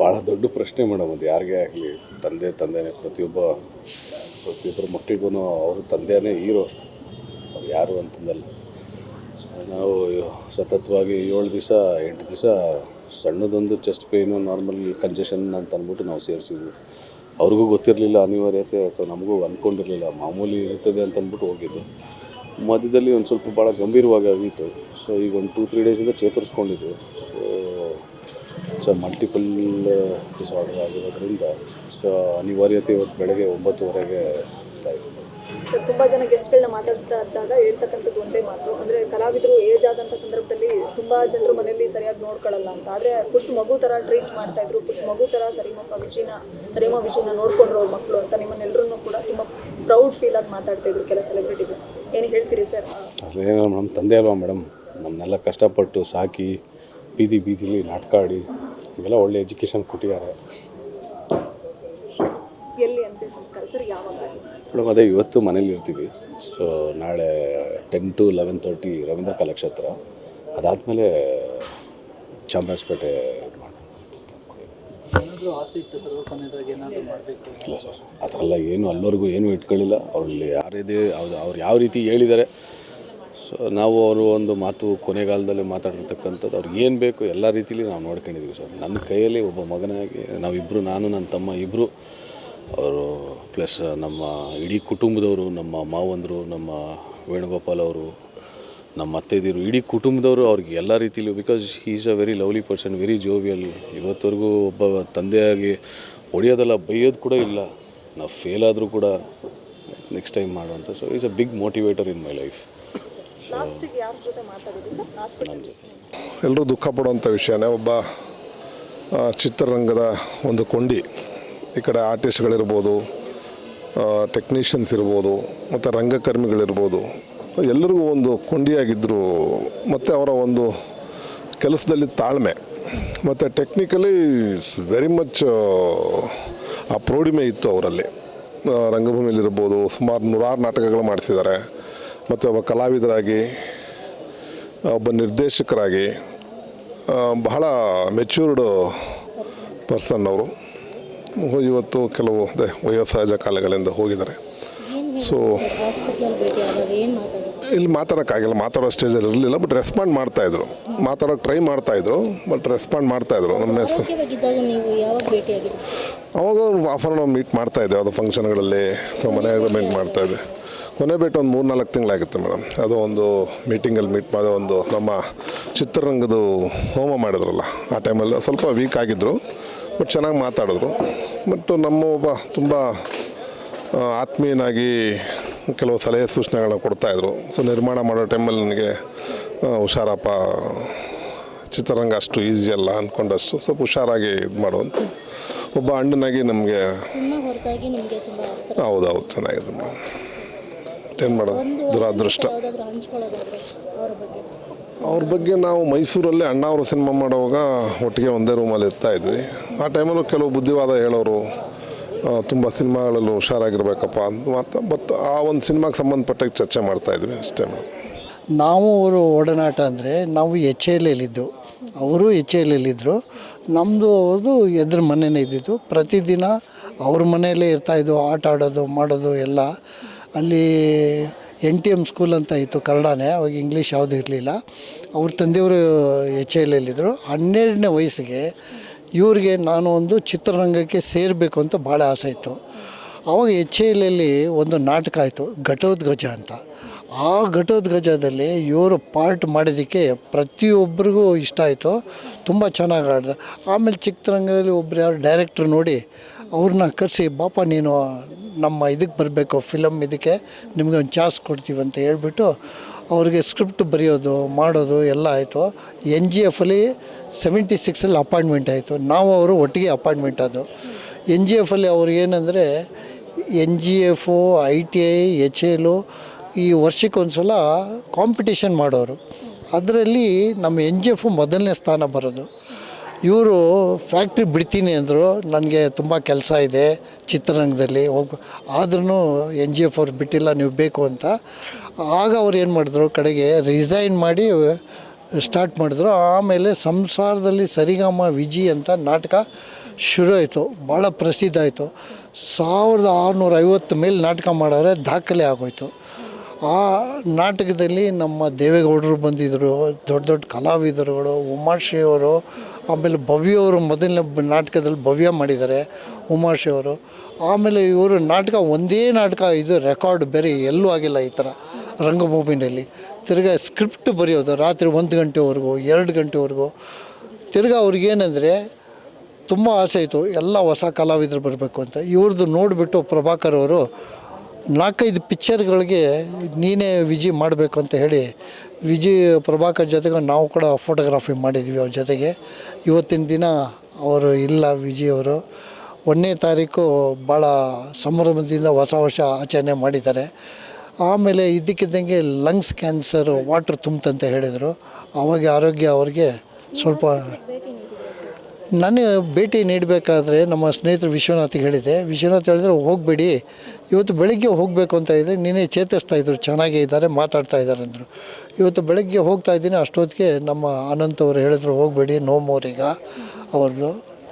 ಭಾಳ ದೊಡ್ಡ ಪ್ರಶ್ನೆ ಮೇಡಮ್ ಅದು. ಯಾರಿಗೇ ಆಗಲಿ, ತಂದೆ, ತಂದೆನೇ, ಪ್ರತಿಯೊಬ್ಬ, ಪ್ರತಿಯೊಬ್ಬರ ಮಕ್ಕಳಿಗೂ ಅವರು ತಂದೆಯೇ ಹೀರೋ. ಅವ್ರು ಯಾರು ಅಂತಂದಲ್ಲ. ನಾವು ಸತತವಾಗಿ ಏಳು ದಿವಸ, ಎಂಟು ದಿವಸ ಸಣ್ಣದೊಂದು ಚೆಸ್ಟ್ ಪೇಯ್ನು ನಾರ್ಮಲ್ ಕಂಜೆಷನ್ ಅಂತ ಅಂದ್ಬಿಟ್ಟು ನಾವು ಸೇರಿಸಿದ್ವಿ. ಅವ್ರಿಗೂ ಗೊತ್ತಿರಲಿಲ್ಲ ಅನಿವಾರ್ಯತೆ ಅಥವಾ ನಮಗೂ ಅಂದ್ಕೊಂಡಿರಲಿಲ್ಲ ಮಾಮೂಲಿ ಇರ್ತದೆ ಅಂತ ಅಂದ್ಬಿಟ್ಟು ಹೋಗಿದ್ದು. ಮಧ್ಯದಲ್ಲಿ ಒಂದು ಸ್ವಲ್ಪ ಭಾಳ ಗಂಭೀರವಾಗಿ ಆಗಿತ್ತು. ಸೊ ಈಗ ಒಂದು ಟೂ ತ್ರೀ ಡೇಸಿಂದ ಚೇತರಿಸ್ಕೊಂಡಿದ್ದು ಸೊ ಮಲ್ಟಿಪಲ್ ಡಿಸಾರ್ಡರ್ ಆಗಿರೋದ್ರಿಂದ ಸೊ ಅನಿವಾರ್ಯತೆ ಇವತ್ತು ಬೆಳಗ್ಗೆ ಒಂಬತ್ತುವರೆಗೆ ಇದಾಯಿತು ಸರ್ ತುಂಬಾ ಜನ ಗೆಸ್ಟ್ಗಳನ್ನ ಮಾತಾಡಿಸ್ತಾ ಇದ್ದಾಗ ಹೇಳ್ತಕ್ಕಂಥದ್ದು ಒಂದೇ ಮಾತು ಅಂದರೆ ಕಲಾವಿದರು ಏಜ್ ಆದಂಥ ಸಂದರ್ಭದಲ್ಲಿ ತುಂಬ ಜನರು ಮನೆಯಲ್ಲಿ ಸರಿಯಾಗಿ ನೋಡ್ಕೊಳ್ಳಲ್ಲ ಅಂತ. ಆದರೆ ಪುಟ್ಟ ಮಗು ಥರ ಟ್ರೀಟ್ ಮಾಡ್ತಾ ಇದ್ರು ಪುಟ್ಟ ಮಗು ಥರ ಸರಿಮಪ್ಪ ವಿಷಯನ ಸರಿಮ ವಿಷಯನ ನೋಡ್ಕೊಂಡ್ರು ಅವ್ರ ಮಕ್ಕಳು ಅಂತ ನಿಮ್ಮನ್ನೆಲ್ಲರೂ ಕೂಡ ತುಂಬಾ ಪ್ರೌಡ್ ಫೀಲ್ ಆಗಿ ಮಾತಾಡ್ತಾ ಇದ್ರು ಕೆಲ ಸೆಲೆಬ್ರಿಟಿಗಳು ಏನು ಹೇಳ್ತೀರಿ ಸರ್? ಅದೇನೋ ನಮ್ಮ ತಂದೆ ಅಲ್ವಾ ಮೇಡಮ್ ನಮ್ಮನ್ನೆಲ್ಲ ಕಷ್ಟಪಟ್ಟು ಸಾಕಿ ಬೀದಿ ಬೀದಿಲಿ ನಾಟಕ ಆಡಿ ಇವೆಲ್ಲ ಒಳ್ಳೆ ಎಜುಕೇಷನ್ ಕೊಟ್ಟಿದ್ದಾರೆ. ಎಲ್ಲಿ ಅಂತ್ಯ ಸಂಸ್ಕಾರ? ಸರ್ ಯಾವಾಗ? ಮೇಡಮ್ ಅದೇ ಇವತ್ತು ಮನೇಲಿ ಇರ್ತೀವಿ. ಸೊ ನಾಳೆ ten to eleven thirty Ravindra Kalakshetra. ಅದಾದಮೇಲೆ ಚಾಮರಾಜಪೇಟೆ ಇಲ್ಲ ಸರ್ ಆ ಥರ ಎಲ್ಲ ಏನು ಅಲ್ಲವರೆಗೂ ಏನೂ ಇಟ್ಕೊಳ್ಳಿಲ್ಲ. ಅವ್ರಲ್ಲಿ ಯಾರಿದೆ ಅವ್ರು ಅವ್ರು ಯಾವ ರೀತಿ ಹೇಳಿದ್ದಾರೆ ಸೊ ನಾವು ಅವರು ಒಂದು ಮಾತು ಕೊನೆಗಾಲದಲ್ಲಿ ಮಾತಾಡಿರ್ತಕ್ಕಂಥದ್ದು, ಅವ್ರಿಗೆ ಏನು ಬೇಕು ಎಲ್ಲ ರೀತಿಲಿ ನಾವು ನೋಡ್ಕೊಂಡಿದ್ದೀವಿ ಸರ್. ನನ್ನ ಕೈಯಲ್ಲಿ ಒಬ್ಬ ಮಗನಾಗಿ ನಾವಿಬ್ಬರು ನಾನು, ನನ್ನ ತಮ್ಮ ಇಬ್ಬರು ಅವರು ಪ್ಲಸ್ ನಮ್ಮ ಇಡೀ ಕುಟುಂಬದವರು, ನಮ್ಮ ಮಾವಂದರು, ನಮ್ಮ ವೇಣುಗೋಪಾಲ್ ಅವರು, ನಮ್ಮ ಅತ್ತೆದಿರು, ಇಡೀ ಕುಟುಂಬದವರು ಅವ್ರಿಗೆ ಎಲ್ಲ ರೀತಿಲೂ because is a very lovely person very jovial ಇವತ್ತವರೆಗೂ ಒಬ್ಬ ತಂದೆಯಾಗಿ ಹೊಡೆಯೋದಲ್ಲ, ಬೈಯೋದು ಕೂಡ ಇಲ್ಲ. ನಾವು ಫೇಲ್ ಆದರೂ ಕೂಡ ನೆಕ್ಸ್ಟ್ ಟೈಮ್ ಮಾಡುವಂಥ so is a big motivator in my life ಎಲ್ಲರೂ ದುಃಖ ಪಡುವಂಥ ವಿಷಯನೇ. ಒಬ್ಬ ಚಿತ್ರರಂಗದ ಒಂದು ಕೊಂಡಿ ಈ ಕಡೆ ಆರ್ಟಿಸ್ಟ್ಗಳಿರ್ಬೋದು ಟೆಕ್ನಿಷಿಯನ್ಸ್ ಇರ್ಬೋದು, ಮತ್ತು ರಂಗಕರ್ಮಿಗಳಿರ್ಬೋದು, ಎಲ್ಲರಿಗೂ ಒಂದು ಕೊಂಡಿಯಾಗಿದ್ದರು ಮತ್ತು ಅವರ ಒಂದು ಕೆಲಸದಲ್ಲಿ ತಾಳ್ಮೆ, ಮತ್ತು ಟೆಕ್ನಿಕಲಿ ವೆರಿ ಮಚ್ ಆ ಪ್ರೌಢಿಮೆ ಇತ್ತು ಅವರಲ್ಲಿ. ರಂಗಭೂಮಿಯಲ್ಲಿರ್ಬೋದು, ಸುಮಾರು ನೂರಾರು ನಾಟಕಗಳು ಮಾಡಿಸಿದ್ದಾರೆ. ಮತ್ತು ಒಬ್ಬ ಕಲಾವಿದರಾಗಿ ಒಬ್ಬ ನಿರ್ದೇಶಕರಾಗಿ ಬಹಳ ಮೆಚ್ಯೂರ್ಡ್ ಪರ್ಸನ್ ಅವರು. ಇವತ್ತು ಕೆಲವು ಅದೇ ವಯೋಸಹಜ ಕಾಲಗಳಿಂದ ಹೋಗಿದ್ದಾರೆ. ಸೊ ಇಲ್ಲಿ ಮಾತಾಡೋಕ್ಕಾಗಿಲ್ಲ ಮಾತಾಡೋ ಸ್ಟೇಜಲ್ಲಿ ಇರಲಿಲ್ಲ ಬಟ್ ರೆಸ್ಪಾಂಡ್ ಮಾಡ್ತಾಯಿದ್ರು ಮಾತಾಡೋಕೆ ಟ್ರೈ ಮಾಡ್ತಾಯಿದ್ರು ಬಟ್ ರೆಸ್ಪಾಂಡ್ ಮಾಡ್ತಾಯಿದ್ರು ನಮ್ಮ ಹೆಸರು ಅವಾಗ ಆಫರ್ ನಾವು ಮೀಟ್ ಮಾಡ್ತಾ ಇದ್ದೆ ಯಾವುದೋ ಫಂಕ್ಷನ್ಗಳಲ್ಲಿ ಅಥವಾ ಮನೆಯಾಗ ಮೀಟ್ ಮಾಡ್ತಾ ಇದ್ದೆ. ಕೊನೆ ಬಿಟ್ಟು ಒಂದು ಮೂರು ನಾಲ್ಕು ತಿಂಗಳಾಗಿತ್ತು ಮೇಡಮ್. ಅದು ಒಂದು ಮೀಟಿಂಗಲ್ಲಿ ಮೀಟ್ ಮಾಡೋ ಒಂದು ನಮ್ಮ ಚಿತ್ರರಂಗದ ಹೋಮ ಮಾಡಿದ್ರಲ್ಲ ಆ ಟೈಮಲ್ಲಿ ಸ್ವಲ್ಪ ವೀಕ್ ಆಗಿದ್ದರು ಬಟ್ ಚೆನ್ನಾಗಿ ಮಾತಾಡಿದ್ರು. ಬಟ್ ನಮ್ಮ ಒಬ್ಬ ತುಂಬ ಆತ್ಮೀಯನಾಗಿ ಕೆಲವು ಸಲಹೆ ಸೂಚನೆಗಳನ್ನ ಕೊಡ್ತಾಯಿದ್ರು ಸೊ ನಿರ್ಮಾಣ ಮಾಡೋ ಟೈಮಲ್ಲಿ ನನಗೆ ಹುಷಾರಪ್ಪ ಚಿತ್ರರಂಗ ಅಷ್ಟು ಈಸಿ ಅಲ್ಲ ಅಂದ್ಕೊಂಡಷ್ಟು ಸ್ವಲ್ಪ ಹುಷಾರಾಗಿ ಇದು ಮಾಡುವಂಥ ಒಬ್ಬ ಅಣ್ಣನಾಗಿ ನಮಗೆ ಹೌದೌದು ಚೆನ್ನಾಗಿದೆ ಏನು ಮಾಡೋದು ದುರಾದೃಷ್ಟ. ಅವರ ಬಗ್ಗೆ ನಾವು ಮೈಸೂರಲ್ಲಿ ಅಣ್ಣ ಅವರು ಸಿನಿಮಾ ಮಾಡುವಾಗ ಒಟ್ಟಿಗೆ ಒಂದೇ ರೂಮಲ್ಲಿ ಇರ್ತಾ ಇದ್ವಿ. ಆ ಟೈಮಲ್ಲೂ ಕೆಲವು ಬುದ್ಧಿವಾದ ಹೇಳೋರು ತುಂಬ ಸಿನಿಮಾಗಳಲ್ಲೂ ಹುಷಾರಾಗಿರ್ಬೇಕಪ್ಪ ಅಂತ ಮಾತ್ರ. ಬಟ್ ಆ ಒಂದು ಸಿನಿಮಾಗೆ ಸಂಬಂಧಪಟ್ಟಾಗ ಚರ್ಚೆ ಮಾಡ್ತಾ ಇದ್ವಿ ಅಷ್ಟೇ ನಾವು ಅವರು ಒಡನಾಟ ಅಂದರೆ ನಾವು ಎಚ್ ಎಲ್ಲಿದ್ದು ಅವರು ಎಚ್ ಎಲ್ಲಿದ್ದರು ನಮ್ಮದು ಅವ್ರದ್ದು ಎದುರು ಮನೆಯೇ ಇದ್ದಿದ್ದು. ಪ್ರತಿದಿನ ಅವ್ರ ಮನೆಯಲ್ಲೇ ಇರ್ತಾಯಿದ್ದು ಆಟ ಆಡೋದು, ಮಾಡೋದು ಎಲ್ಲ. ಅಲ್ಲಿ ಎನ್ ಟಿ ಎಂ ಸ್ಕೂಲ್ ಅಂತ ಇತ್ತು ಕನ್ನಡನೇ, ಅವಾಗ ಇಂಗ್ಲೀಷ್ ಯಾವುದೂ ಇರಲಿಲ್ಲ. ಅವ್ರ ತಂದೆಯವರು ಎಚ್ ಎಲ್ಲಿದ್ದರು ಹನ್ನೆರಡನೇ ವಯಸ್ಸಿಗೆ ಇವ್ರಿಗೆ ನಾನು ಒಂದು ಚಿತ್ರರಂಗಕ್ಕೆ ಸೇರಬೇಕು ಅಂತ ಭಾಳ ಆಸೆ ಇತ್ತು. ಆವಾಗ ಎಚ್ ಎಲ್ಲಿ ಒಂದು ನಾಟಕ ಆಯಿತು, ಘಟೋದ್ಗಜ ಅಂತ. ಆ ಘಟೋದ್ಗಜದಲ್ಲಿ ಇವರು ಪಾರ್ಟ್ ಮಾಡಿದ್ದಕ್ಕೆ ಪ್ರತಿಯೊಬ್ಬರಿಗೂ ಇಷ್ಟ ಆಯಿತು, ತುಂಬ ಚೆನ್ನಾಗಿ ಆಡ್ದ. ಆಮೇಲೆ ಚಿತ್ರರಂಗದಲ್ಲಿ ಒಬ್ರು ಯಾರು ಡೈರೆಕ್ಟ್ರ್ ನೋಡಿ, ಅವ್ರನ್ನ ಕರೆಸಿ, ಬಾಪ, ನೀನು ನಮ್ಮ ಇದಕ್ಕೆ ಬರಬೇಕು ಫಿಲಮ್ ಇದಕ್ಕೆ ನಿಮಗೆ ಒಂದು ಚಾನ್ಸ್ ಕೊಡ್ತೀವಿ ಅಂತ ಹೇಳ್ಬಿಟ್ಟು ಅವ್ರಿಗೆ ಸ್ಕ್ರಿಪ್ಟ್ ಬರೆಯೋದು, ಮಾಡೋದು ಎಲ್ಲ ಆಯಿತು. ಎನ್ ಜಿ ಎಫಲ್ಲಿ ಸೆವೆಂಟಿ ಸಿಕ್ಸಲ್ಲಿ ಅಪಾಯಿಂಟ್ಮೆಂಟ್ ಆಯಿತು. ನಾವು ಅವರು ಒಟ್ಟಿಗೆ ಅಪಾಯಿಂಟ್ಮೆಂಟ್ ಅದು. ಎನ್ ಜಿ ಎಫಲ್ಲಿ ಅವ್ರಿಗೆ ಏನಂದರೆ N G F I T I H L ಈ ವರ್ಷಕ್ಕೊಂದ್ಸಲ ಕಾಂಪಿಟೇಷನ್ ಮಾಡೋರು. ಅದರಲ್ಲಿ ನಮ್ಮ ಎನ್ ಜಿ ಎಫು ಮೊದಲನೇ ಸ್ಥಾನ ಬರೋದು. ಇವರು ಫ್ಯಾಕ್ಟ್ರಿ ಬಿಡ್ತೀನಿ ಅಂದರು. ನನಗೆ ತುಂಬ ಕೆಲಸ ಇದೆ ಚಿತ್ರರಂಗದಲ್ಲಿ. ಹೋಗಿ ಆದ್ರೂ ಎನ್ ಜಿ ಎಫ್ ಅವ್ರು ಬಿಟ್ಟಿಲ್ಲ, ನೀವು ಬೇಕು ಅಂತ. ಆಗ ಅವ್ರು ಏನು ಮಾಡಿದ್ರು, ಕಡೆಗೆ ರಿಸೈನ್ ಮಾಡಿ ಸ್ಟಾರ್ಟ್ ಮಾಡಿದ್ರು. ಆಮೇಲೆ ಸಂಸಾರದಲ್ಲಿ ಸರಿಗಮ, ವಿಜಿ ಅಂತ ನಾಟಕ ಶುರು ಆಯಿತು. ಭಾಳ ಪ್ರಸಿದ್ಧ ಆಯಿತು. ಸಾವಿರದ ಆರುನೂರ ಐವತ್ತು ಮೇಲೆ ನಾಟಕ ಮಾಡಿದ್ರೆ ದಾಖಲೆ ಆಗೋಯ್ತು. ಆ ನಾಟಕದಲ್ಲಿ ನಮ್ಮ ದೇವೇಗೌಡರು ಬಂದಿದ್ದರು ದೊಡ್ಡ ದೊಡ್ಡ ಕಲಾವಿದರುಗಳು, ಉಮಾಶ್ರೀ ಅವರು ಆಮೇಲೆ ಭವ್ಯ ಅವರು ಮೊದಲನೇ ನಾಟಕದಲ್ಲಿ ಭವ್ಯ ಮಾಡಿದ್ದಾರೆ ಉಮಾಶ್ರೀ ಅವರು. ಆಮೇಲೆ ಇವರು ನಾಟಕ, ಒಂದೇ ನಾಟಕ, ಇದು ರೆಕಾರ್ಡ್ ಬೇರೆ ಎಲ್ಲೂ ಆಗಿಲ್ಲ ಈ ಥರ ರಂಗಭೂಮಿನಲ್ಲಿ. ತಿರ್ಗಾ ಸ್ಕ್ರಿಪ್ಟ್ ಬರೆಯೋದು ರಾತ್ರಿ ಒಂದು ಗಂಟೆವರೆಗೂ, ಎರಡು ಗಂಟೆವರೆಗೂ. ತಿರ್ಗಾ ಅವ್ರಿಗೇನೆಂದರೆ ತುಂಬ ಆಸೆ ಇತ್ತು, ಎಲ್ಲ ಹೊಸ ಕಲಾವಿದರು ಬರಬೇಕು ಅಂತ. ಇವ್ರದ್ದು ನೋಡಿಬಿಟ್ಟು ಪ್ರಭಾಕರ್ ಅವರು ನಾಲ್ಕೈದು ಪಿಕ್ಚರ್ಗಳಿಗೆ ನೀನೇ ವಿಜಿ ಮಾಡಬೇಕು ಅಂತ ಹೇಳಿ ವಿಜಿ ಪ್ರಭಾಕರ್ ಜೊತೆಗೆ ನಾವು ಕೂಡ ಫೋಟೋಗ್ರಾಫಿ ಮಾಡಿದ್ವಿ ಅವ್ರ ಜೊತೆಗೆ. ಇವತ್ತಿನ ದಿನ ಅವರು ಇಲ್ಲ ವಿಜಿಯವರು ಒಂದನೇ ತಾರೀಕು ಭಾಳ ಸಂಭ್ರಮದಿಂದ ಹೊಸ ವರ್ಷ ಆಚರಣೆ ಮಾಡಿದ್ದಾರೆ. ಆಮೇಲೆ ಇದ್ದಕ್ಕಿದ್ದಂಗೆ ಲಂಗ್ಸ್ ಕ್ಯಾನ್ಸರ್, ವಾಟ್ರ್ ತುಂಬುತ್ತಂತ ಹೇಳಿದರು. ಆವಾಗ ಆರೋಗ್ಯ ಅವ್ರಿಗೆ ಸ್ವಲ್ಪ ನಾನು ಭೇಟಿ ನೀಡಬೇಕಾದ್ರೆ ನಮ್ಮ ಸ್ನೇಹಿತರು ವಿಶ್ವನಾಥ್ ಹೇಳಿದೆ ವಿಶ್ವನಾಥ್ ಹೇಳಿದ್ರೆ ಹೋಗಬೇಡಿ, ಇವತ್ತು ಬೆಳಗ್ಗೆ ಹೋಗಬೇಕು ಅಂತ ಇದೆ ನೀನೇ ಚೇತರಿಸ್ತಾ ಇದ್ರು, ಚೆನ್ನಾಗೇ ಇದ್ದಾರೆ, ಮಾತಾಡ್ತಾ ಇದ್ದಾರೆ ಅಂದರು. ಇವತ್ತು ಬೆಳಗ್ಗೆ ಹೋಗ್ತಾ ಇದ್ದೀನಿ, ಅಷ್ಟೊತ್ತಿಗೆ ನಮ್ಮ ಅನಂತ್ ಅವರು ಹೇಳಿದ್ರು, ಹೋಗಬೇಡಿ ನೋ ಮೋರ್ ಈಗ. ಅವ್ರದ್ದು